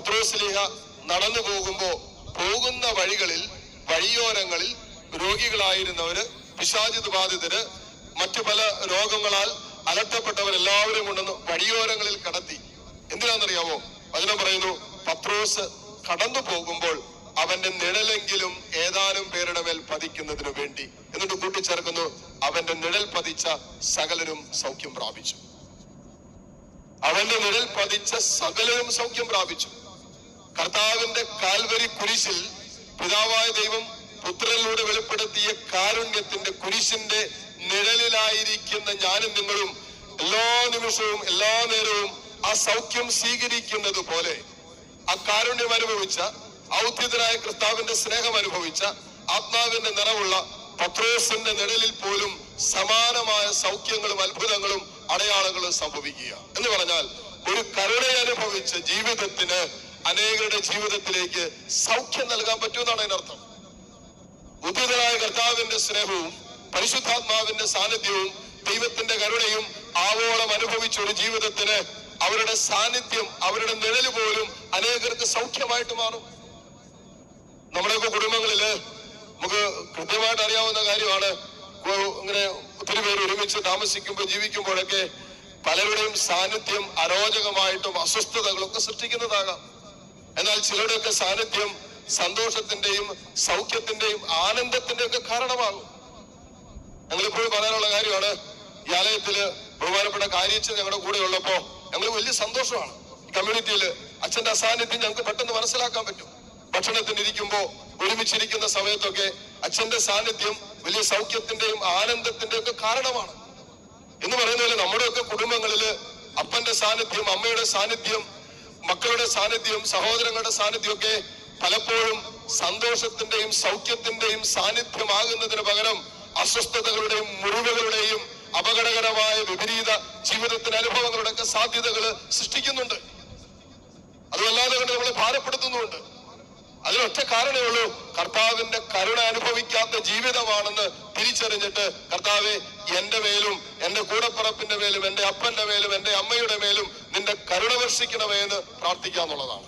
പത്രോസ്ലിഹ നടന്നു പോകുമ്പോ പോകുന്ന വഴികളിൽ വഴിയോരങ്ങളിൽ രോഗികളായിരുന്നവര് പിശാചിത് ബാധിതര് മറ്റു പല രോഗങ്ങളാൽ അലട്ടപ്പെട്ടവരെല്ലാവരും കൊണ്ടുവന്ന് വഴിയോരങ്ങളിൽ കടത്തി. എന്തിനാണെന്നറിയാമോ അതിനെ പറയുന്നു പത്രോസ് കടന്നു പോകുമ്പോൾ അവന്റെ നിഴലെങ്കിലും ഏതാനും പേരുടെ മേൽ പതിക്കുന്നതിനു വേണ്ടി. എന്നിട്ട് കൂട്ടിച്ചേർക്കുന്നു അവന്റെ നിഴൽ പതിച്ച സകലരും സൗഖ്യം പ്രാപിച്ചു. അവന്റെ നിഴൽ പതിച്ച സകലരും സൗഖ്യം പ്രാപിച്ചു. കർത്താവിന്റെ കാൽവരി കുരിശിൽ പിതാവായ ദൈവം പുത്രനിലൂടെ വെളിപ്പെടുത്തിയ കാരുണ്യത്തിന്റെ കുരിശിന്റെ നിഴലിലായിരിക്കുന്ന ഞാനും നിങ്ങളും എല്ലാ നിമിഷവും എല്ലാ നേരവും ആ സൗഖ്യം സ്വീകരിക്കുന്നത് പോലെ ആ കാരുണ്യം അനുഭവിച്ച ഔദ്യതനായ കർത്താവിന്റെ സ്നേഹം അനുഭവിച്ച ആത്മാവിന്റെ നിറവുള്ള പത്രോസിന്റെ നിഴലിൽ പോലും സമാനമായ സൗഖ്യങ്ങളും അത്ഭുതങ്ങളും അടയാളങ്ങളും സംഭവിക്കുക. എന്ന് പറഞ്ഞാൽ ഒരു കരുണ അനുഭവിച്ച ജീവിതത്തിന് അനേകരുടെ ജീവിതത്തിലേക്ക് സൗഖ്യം നൽകാൻ പറ്റുമെന്നാണ് അതിനർത്ഥം. ഉദ്ധിതനായ കർത്താവിന്റെ സ്നേഹവും പരിശുദ്ധാത്മാവിന്റെ സാന്നിധ്യവും ദൈവത്തിന്റെ കരുണയും ആവോളം അനുഭവിച്ച ഒരു ജീവിതത്തിന് അവരുടെ സാന്നിധ്യം അവരുടെ നിഴൽ പോലും അനേകർക്ക് സൗഖ്യമായിട്ട് മാറും. നമ്മുടെയൊക്കെ കുടുംബങ്ങളിൽ നമുക്ക് കൃത്യമായിട്ട് അറിയാവുന്ന കാര്യമാണ്. ഇങ്ങനെ ഒത്തിരി പേര് ഒരുമിച്ച് താമസിക്കുമ്പോൾ ജീവിക്കുമ്പോഴൊക്കെ പലരുടെയും സാന്നിധ്യം അരോചകമായിട്ടും അസ്വസ്ഥതകളൊക്കെ സൃഷ്ടിക്കുന്നതാകാം. എന്നാൽ ചിലരുടെയൊക്കെ സാന്നിധ്യം സന്തോഷത്തിന്റെയും സൗഖ്യത്തിന്റെയും ആനന്ദത്തിന്റെയും ഒക്കെ കാരണമാകും. ഞങ്ങൾ ഇപ്പോഴും പറയാനുള്ള കാര്യമാണ് ഈ ആലയത്തിൽ ബഹുമാനപ്പെട്ട കാര്യച്ച് ഞങ്ങളുടെ കൂടെ ഉള്ളപ്പോ ഞങ്ങൾ വലിയ സന്തോഷമാണ്. കമ്മ്യൂണിറ്റിയിൽ അച്ഛന്റെ അസാന്നിധ്യം ഞങ്ങൾക്ക് പെട്ടെന്ന് മനസ്സിലാക്കാൻ പറ്റും. ഭക്ഷണത്തിന് ഇരിക്കുമ്പോ ഒരുമിച്ചിരിക്കുന്ന സമയത്തൊക്കെ അച്ഛന്റെ സാന്നിധ്യം വലിയ സൗഖ്യത്തിന്റെയും ആനന്ദത്തിന്റെയും ഒക്കെ കാരണമാണ്. എന്ന് പറയുന്ന പോലെ നമ്മുടെയൊക്കെ കുടുംബങ്ങളിൽ അപ്പന്റെ സാന്നിധ്യം അമ്മയുടെ സാന്നിധ്യം മക്കളുടെ സാന്നിധ്യം സഹോദരങ്ങളുടെ സാന്നിധ്യമൊക്കെ പലപ്പോഴും സന്തോഷത്തിന്റെയും സൗഖ്യത്തിന്റെയും സാന്നിധ്യമാകുന്നതിന് പകരം അസ്വസ്ഥതകളുടെയും മുറിവുകളുടെയും അപകടകരമായ വിപരീത ജീവിതത്തിന് അനുഭവങ്ങളുടെ ഒക്കെ സാധ്യതകൾ സൃഷ്ടിക്കുന്നുണ്ട്. അതുമല്ലാതെ കൊണ്ട് നമ്മളെ ഭാരപ്പെടുത്തുന്നുണ്ട് അതിനൊറ്റ കാരണമേ ഉള്ളൂ. കർത്താവിന്റെ കരുണ അനുഭവിക്കാത്ത ജീവിതമാണെന്ന് തിരിച്ചറിഞ്ഞിട്ട് കർത്താവെ എന്റെ മേലും എന്റെ കൂടപ്പറപ്പിന്റെ മേലും എന്റെ അപ്പന്റെ മേലും എന്റെ അമ്മയുടെ കരുണ എന്ന് എന്ന് പ്രാർത്ഥിക്കാന്നുള്ളതാണ്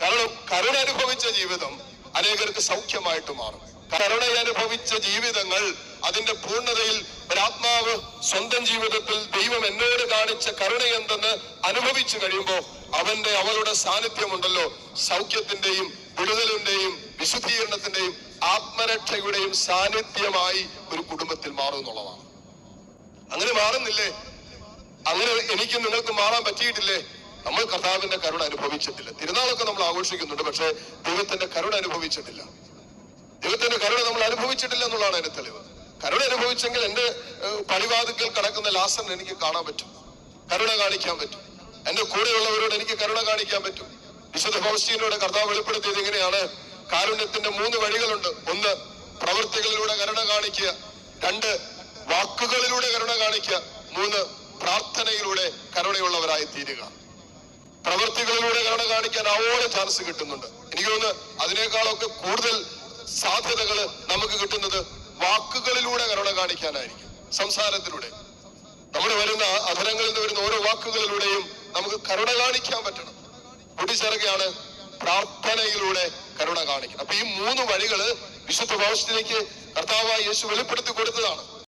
കാരണം കരുണ അനുഭവിച്ച ജീവിതം അനേകർക്ക് സൗഖ്യമായിട്ട് മാറും. കരുണ അനുഭവിച്ച ജീവിതങ്ങൾ അതിന്റെ പൂർണതയിൽ ഒരാത്മാവ് സ്വന്തം ജീവിതത്തിൽ ദൈവം എന്നോട് കാണിച്ച കരുണ എന്തെന്ന് അനുഭവിച്ചു കഴിയുമ്പോൾ അവന്റെ അവളുടെ സാന്നിധ്യമുണ്ടല്ലോ. സൗഖ്യത്തിന്റെയും വിടുതലിന്റെയും വിശുദ്ധീകരണത്തിന്റെയും ആത്മരക്ഷയുടെയും സാന്നിധ്യമായി ഒരു കുടുംബത്തിൽ മാറും എന്നുള്ളതാണ്. അങ്ങനെ മാറുന്നില്ലേ? അങ്ങനെ എനിക്ക് നിങ്ങൾക്ക് മാറാൻ പറ്റിയിട്ടില്ലേ? നമ്മൾ കർത്താവിന്റെ കരുണ അനുഭവിച്ചിട്ടില്ല. തിരുനാളൊക്കെ നമ്മൾ ആഘോഷിക്കുന്നുണ്ട് പക്ഷേ ദൈവത്തിന്റെ കരുണ അനുഭവിച്ചിട്ടില്ല. ദൈവത്തിന്റെ കരുണ നമ്മൾ അനുഭവിച്ചിട്ടില്ല എന്നുള്ളതാണ് അതിന്റെ തെളിവ്. കരുണ അനുഭവിച്ചെങ്കിൽ എന്റെ പടിവാതിക്കൽ കിടക്കുന്ന ലാസൻ എനിക്ക് കാണാൻ പറ്റും. കരുണ കാണിക്കാൻ പറ്റും. എന്റെ കൂടെയുള്ളവരോട് എനിക്ക് കരുണ കാണിക്കാൻ പറ്റും. വിശുദ്ധ ഫൗസ്റ്റീനോട് കർത്താവ് വെളിപ്പെടുത്തിയത് ഇങ്ങനെയാണ്. കാരുണ്യത്തിന്റെ മൂന്ന് വഴികളുണ്ട്. ഒന്ന് പ്രവൃത്തികളിലൂടെ കരുണ കാണിക്കുക. രണ്ട് വാക്കുകളിലൂടെ കരുണ കാണിക്കുക. മൂന്ന് പ്രാർത്ഥനയിലൂടെ കരുണയുള്ളവരായി തീരുക. പ്രവൃത്തികളിലൂടെ കരുണ കാണിക്കാൻ ആവോളം ചാൻസ് കിട്ടുന്നുണ്ട്. എനിക്ക് തോന്നുന്നു അതിനേക്കാളൊക്കെ കൂടുതൽ സാധ്യതകൾ നമുക്ക് കിട്ടുന്നത് വാക്കുകളിലൂടെ കരുണ കാണിക്കാനായിരിക്കും. സംസാരത്തിലൂടെ. നമ്മൾ വരുന്ന അധരങ്ങളിൽ നിന്ന് വരുന്ന ഓരോ വാക്കുകളിലൂടെയും നമുക്ക് കരുണ കാണിക്കാൻ പറ്റണം. കൂട്ടിച്ചേർക്കുകയാണ് പ്രാർത്ഥനയിലൂടെ കരുണ കാണിക്കണം അപ്പൊ ഈ മൂന്ന് വഴികൾ വിശുദ്ധ ഭവിഷ്യത്തിലേക്ക് കർത്താവായി യേശു വെളിപ്പെടുത്തി കൊടുത്തതാണ്.